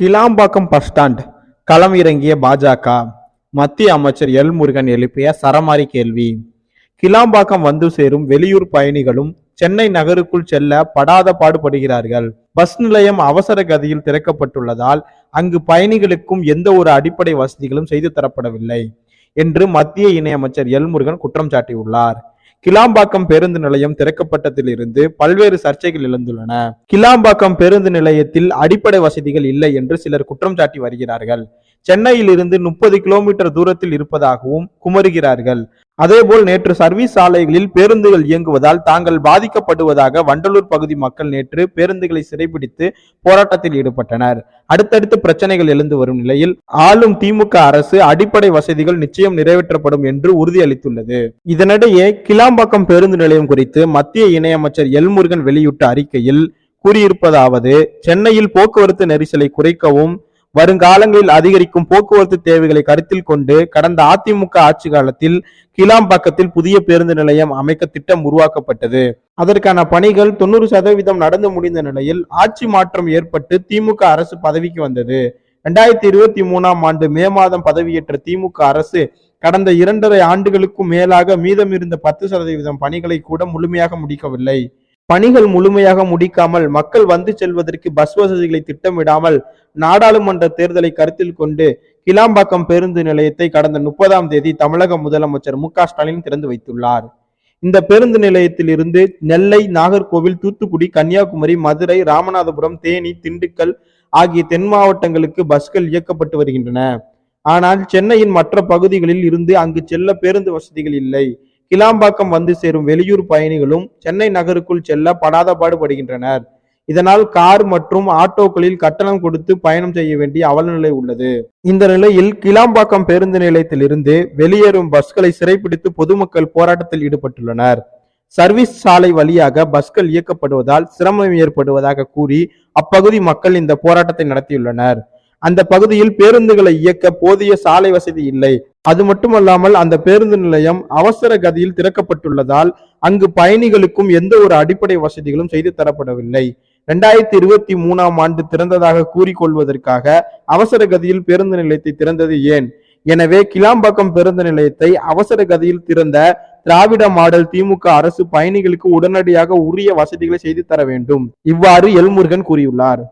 Kilambakkam bus stand. களம் இறங்கிய பாஜக. மத்திய அமைச்சர் எல் முருகன் எழுப்பிய சரமாரி கேள்வி. கிளாம்பாக்கம் வந்து சேரும் வெளியூர் பயணிகளும் சென்னை நகருக்குள் செல்ல படாத பாடுபடுகிறார்கள். பஸ் நிலையம் அவசர கதியில் திறக்கப்பட்டுள்ளதால் அங்கு பயணிகளுக்கும் எந்த ஒரு அடிப்படை வசதிகளும் செய்து தரப்படவில்லை. என்று மத்திய இணையமைச்சர் எல் முருகன் குற்றம் சாட்டியுள்ளார். கிளாம்பாக்கம் பேருந்து நிலையம் திறக்கப்பட்டதிலிருந்து பல்வேறு சர்ச்சைகள் எழுந்துள்ளன. கிளாம்பாக்கம் பேருந்து நிலையத்தில் அடிப்படை வசதிகள் இல்லை என்று சிலர் குற்றம் சாட்டி வருகிறார்கள். சென்னையில் இருந்து முப்பது கிலோமீட்டர் தூரத்தில் இருப்பதாகவும் குமருகிறார்கள். அதேபோல் நேற்று சர்வீஸ் சாலைகளில் பேருந்துகள் இயங்குவதால் தாங்கள் பாதிக்கப்படுவதாக வண்டலூர் பகுதி மக்கள் நேற்று பேருந்துகளை சிறைபிடித்து போராட்டத்தில் ஈடுபட்டனர். அடுத்தடுத்து பிரச்சனைகள் எழுந்து வரும் நிலையில் ஆளும் திமுக அரசு அடிப்படை வசதிகள் நிச்சயம் நிறைவேற்றப்படும் என்று உறுதியளித்துள்ளது. இதனிடையே கிளாம்பாக்கம் பேருந்து நிலையம் குறித்து மத்திய இணையமைச்சர் எல் முருகன் வெளியிட்ட அறிக்கையில் கூறியிருப்பதாவது சென்னையில் போக்குவரத்து நெரிசலை குறைக்கவும் வருங்காலங்களில் அதிகரிக்கும் போக்குவரத்து தேவைகளை கருத்தில் கொண்டு கடந்த அதிமுக ஆட்சி காலத்தில் கிளாம்பாக்கத்தில் புதிய பேருந்து நிலையம் அமைக்க திட்டம் உருவாக்கப்பட்டது. அதற்கான பணிகள் தொண்ணூறு சதவீதம் நடந்து முடிந்த நிலையில் ஆட்சி மாற்றம் ஏற்பட்டு திமுக அரசு பதவிக்கு வந்தது. இரண்டாயிரத்தி இருபத்தி மூணாம் ஆண்டு மே மாதம் பதவியேற்ற திமுக அரசு கடந்த இரண்டரை ஆண்டுகளுக்கும் மேலாக மீதமிருந்த பத்து சதவீதம் பணிகளை கூட முழுமையாக முடிக்கவில்லை. பணிகள் முழுமையாக முடிக்காமல் மக்கள் வந்து செல்வதற்கு பஸ் வசதிகளை திட்டமிடாமல் நாடாளுமன்ற தேர்தலை கருத்தில் கொண்டு கிளாம்பாக்கம் பேருந்து நிலையத்தை கடந்த முப்பதாம் தேதி தமிழக முதலமைச்சர் மு ஸ்டாலின் திறந்து வைத்துள்ளார். இந்த பேருந்து நிலையத்தில் இருந்து நெல்லை நாகர்கோவில் தூத்துக்குடி கன்னியாகுமரி மதுரை ராமநாதபுரம் தேனி திண்டுக்கல் ஆகிய தென் மாவட்டங்களுக்கு பஸ்கள் இயக்கப்பட்டு வருகின்றன. ஆனால் சென்னையின் மற்ற பகுதிகளில் இருந்து அங்கு செல்ல பேருந்து வசதிகள் இல்லை. கிளாம்பாக்கம் வந்து சேரும் வெளியூர் பயணிகளும் சென்னை நகருக்குள் செல்ல படாத பாடுபடுகின்றனர் இதனால் கார் மற்றும் ஆட்டோக்களில் கட்டணம் கொடுத்து பயணம் செய்ய வேண்டிய அவலநிலை உள்ளது. இந்த நிலையில் கிளாம்பாக்கம் பேருந்து நிலையத்திலிருந்து வெளியேறும் பஸ்களை சிறைப்பிடித்து பொதுமக்கள் போராட்டத்தில் ஈடுபட்டுள்ளனர். சர்வீஸ் சாலை வழியாக பஸ்கள் இயக்கப்படுவதால் சிரமம் ஏற்படுவதாக கூறி அப்பகுதி மக்கள் இந்த போராட்டத்தை நடத்தியுள்ளனர். அந்த பகுதியில் பேருந்துகளை இயக்க போதிய சாலை வசதி இல்லை. அது மட்டுமல்லாமல் அந்த பேருந்து நிலையம் அவசர கதியில் திறக்கப்பட்டுள்ளதால் அங்கு பயணிகளுக்கும் எந்த ஒரு அடிப்படை வசதிகளும் செய்து தரப்படவில்லை. இரண்டாயிரத்தி இருபத்தி மூணாம் ஆண்டு திறந்ததாக கூறிக்கொள்வதற்காக அவசர கதியில் பேருந்து நிலையத்தை திறந்தது ஏன்? எனவே கிளாம்பாக்கம் பேருந்து நிலையத்தை அவசர கதியில் திறந்த திராவிட மாடல் திமுக அரசு பயணிகளுக்கு உடனடியாக உரிய வசதிகளை செய்து தர வேண்டும். இவ்வாறு எல்முருகன் கூறியுள்ளார்.